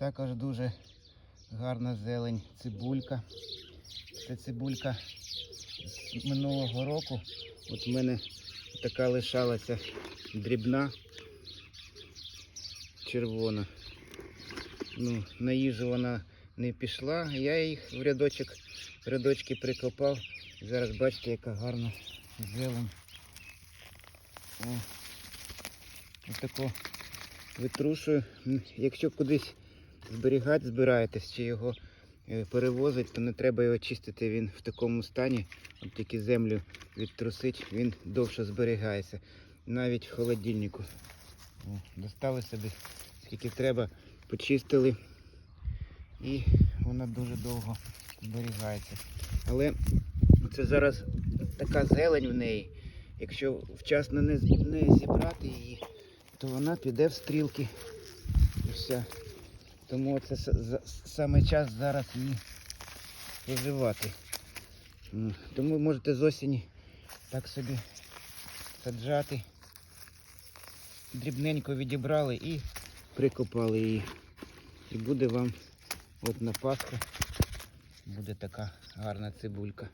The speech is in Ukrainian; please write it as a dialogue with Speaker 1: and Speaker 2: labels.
Speaker 1: Також дуже гарна зелень, цибулька. Це цибулька з минулого року. От в мене така лишалася дрібна, червона. Ну, на їжу вона не пішла. Я їх в рядочок, в рядочки прикопав. Зараз бачите, яка гарна зелень. О, отако витрушую. Якщо кудись зберігати, збираєтесь чи його е, перевозить, то не треба його чистити. Він в такому стані, от тільки землю відтрусить, він довше зберігається. Навіть в холодильнику. О, достали собі скільки треба, почистили і вона дуже довго зберігається. Але це зараз така зелень в неї. Якщо вчасно не, зібрати її, то вона піде в стрілки. І все. Тому це саме час зараз її споживати. М, Тому можете з осені так собі саджати. Дрібненько відібрали і прикопали її. І буде вам от на Пасху буде така гарна цибулька.